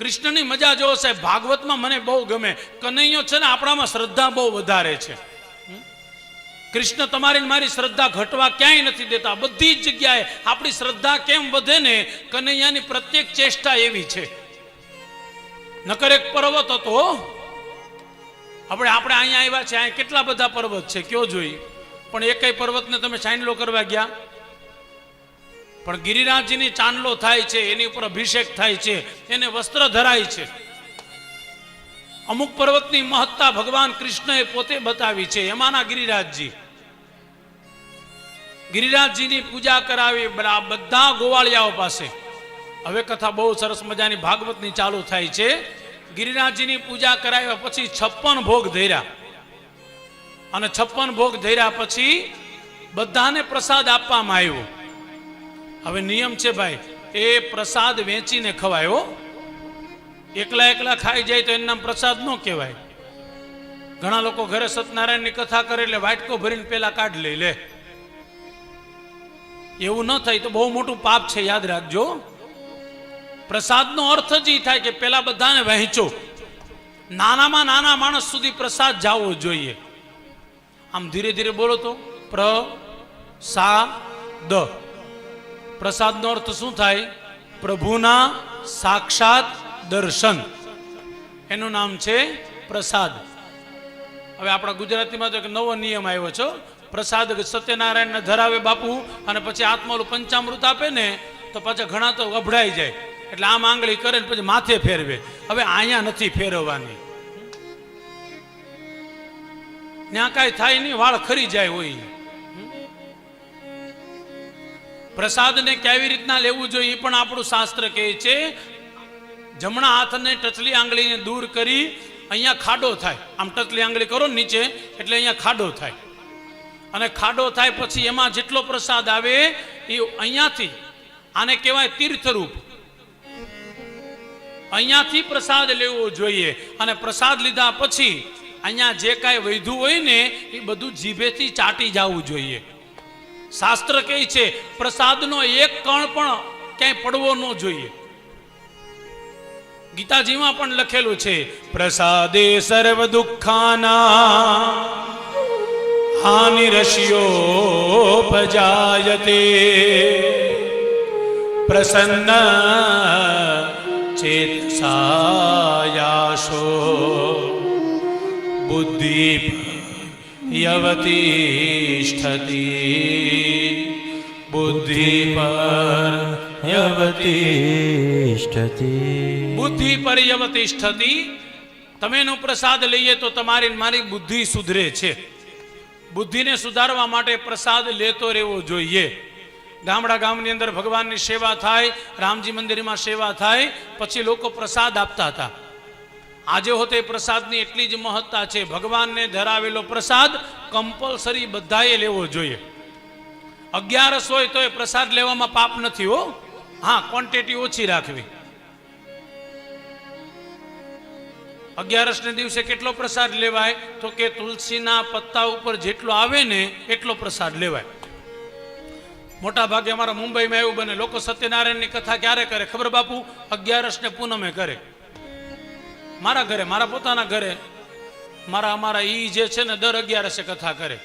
કૃષ્ણની મજા જોવો સાહેબ, ભાગવતમાં મને બહુ ગમે. કનૈયો છે ને આપણામાં શ્રદ્ધા બહુ વધારે છે? કૃષ્ણ તમારી મારી શ્રદ્ધા ઘટવા ક્યાંય નથી દેતા. બધી જ જગ્યાએ આપણી શ્રદ્ધા કેમ વધે ને? કનૈયાની પ્રત્યેક ચેષ્ટા એવી છે. નકર એક પર્વત હતો. આપણે આપણે અહીંયા આવ્યા છે, અહીંયા કેટલા બધા પર્વત છે, કયો જોઈ પણ એકય પર્વતને તમે ચાંદલો કરવા ગયા? પણ ગિરિરાજજીની ચાંદલો થાય છે, એની ઉપર અભિષેક થાય છે, એને વસ્ત્ર ધરાય છે. અમુક પર્વતની મહત્તા ભગવાન કૃષ્ણએ પોતે બતાવી છે, એમાંના ગિરિરાજજી. ગિરિરાજજીની પૂજા કરાવી બધા ગોવાળિયાઓ પાસે. હવે કથા બહુ સરસ મજાની ભાગવતની ચાલુ થાય છે. ગિરિરાજજીની પૂજા કરાવ્યા પછી છપ્પન ભોગ ધર્યા. અને છપ્પન ભોગ ધર્યા પછી બધાને પ્રસાદ આપવામાં આવ્યો. હવે નિયમ છે ભાઈ, એ પ્રસાદ વેચીને ખવાય એકલા એકલા ખાઈ જાય તો એનું પ્રસાદ ન કહેવાય. ઘણા લોકો ઘરે સત્યનારાયણની કથા કરે એટલે વાટકો ભરીને પેલા કાઢ લઈ લે. એવું ન થાય તો બહુ મોટું પાપ છે, યાદ રાખજો. પ્રસાદનો અર્થ જ એ થાય કે પેલા બધાને વહેંચો. નાનામાં નાના માણસ સુધી પ્રસાદ જાવો જોઈએ. આમ ધીરે ધીરે બોલો તો, પ્ર, સા, દ. પ્રસાદનો અર્થ શું થાય? પ્રભુના સાક્ષાત દર્શન. એનું નામ છે પ્રસાદ. હવે આપણા ગુજરાતીમાં તો એક નવો નિયમ આવ્યો છે પ્રસાદ સત્યનારાયણને ધરાવે બાપુ અને પછી આત્માનું પંચામૃત આપે ને, તો પાછા ઘણા તો અભડાઈ જાય. એટલે આમ આંગળી કરે ને પછી માથે ફેરવે. હવે અહીંયા નથી ફેરવવાની. ત્યાં કાંઈ થાય નહીં, વાળ ખરી જાય હોય. પ્રસાદને કેવી રીતના લેવું જોઈએ એ પણ આપણું શાસ્ત્ર કહે છે. જમણા હાથને ટચલી આંગળીને દૂર કરી અહીંયા ખાડો થાય. આમ ટચલી આંગળી કરો નીચે, એટલે અહીંયા ખાડો થાય. અને ખાડો થાય પછી એમાં જેટલો પ્રસાદ આવે એ અહીંયાથી, આને કહેવાય તીર્થરૂપ. અહીંયાથી પ્રસાદ લેવો જોઈએ. અને પ્રસાદ લીધા પછી અહીંયા જે કાંઈ વૈધું હોય ને એ બધું જીભેથી ચાટી જવું જોઈએ. શાસ્ત્ર કહે છે, પ્રસાદનો એક કણ પણ ક્યાંય પડવો ન જોઈએ. ગીતાજીમાં પણ લખેલું છે, પ્રસાદે સર્વ દુઃખાના હાનિરસ્યોપજાયતે પ્રસન્ન ચેતસાયાશો બુદ્ધિ યવતિષ્ઠતિ બુદ્ધિ પર યવતિષ્ઠતિ બુદ્ધિ પર્યવતિષ્ઠતિ તમે એનો પ્રસાદ લઈએ તો તમારી મારી બુદ્ધિ સુધરે છે બુદ્ધિને સુધારવા માટે પ્રસાદ લેતો રહેવો જોઈએ ગામડા ગામની અંદર ભગવાનની સેવા થાય રામજી મંદિરમાં સેવા થાય પછી લોકો પ્રસાદ આપતા હતા આજે હોતે પ્રસાદની એટલી જ મહત્તા છે. ભગવાનને ધરાવેલો પ્રસાદ કમ્પલસરી બધાએ લેવો જોઈએ. અગિયારસ હોય તો એ પ્રસાદ લેવામાં પાપ નથી હો. હા ક્વોન્ટિટી ઓછી રાખવી. અગિયારસને દિવસે કેટલો પ્રસાદ લેવાય? તો કે તુલસીના પત્તા ઉપર જેટલો આવે ને એટલો પ્રસાદ લેવાય. મોટા ભાગે અમારા મુંબઈમાં એવું બને. લોકો સત્યનારાયણની કથા ક્યારે કરે? ખબર બાપુ? અગિયારસ ને પૂનમે કરે. મારા ઘરે, મારા પોતાના ઘરે, મારા, અમારા ઈ જે છે ને દર અગિયારસે કથા કરે.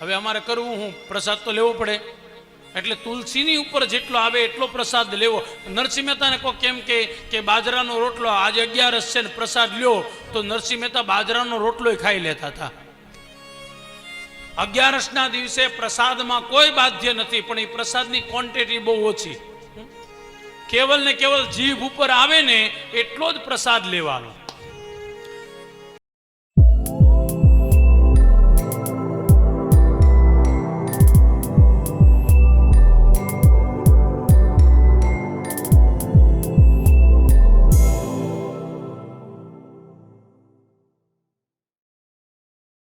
હવે અમારે કરવું હું? પ્રસાદ તો લેવો પડે. એટલે તુલસીની ઉપર જેટલો આવે એટલો પ્રસાદ લેવો. નરસિંહ મહેતાને કહો કેમ કે કે બાજરાનો રોટલો આજે અગિયારસ છે ને પ્રસાદ લ્યો, તો નરસિંહ મહેતા બાજરાનો રોટલો ખાઈ લેતા હતા. અગિયારસના દિવસે પ્રસાદમાં કોઈ બાધ્ય નથી, પણ એ પ્રસાદની ક્વોન્ટિટી બહુ ઓછી. કેવલ ને કેવલ જીભ ઉપર આવે ને, એટલો જ પ્રસાદ લેવાનો.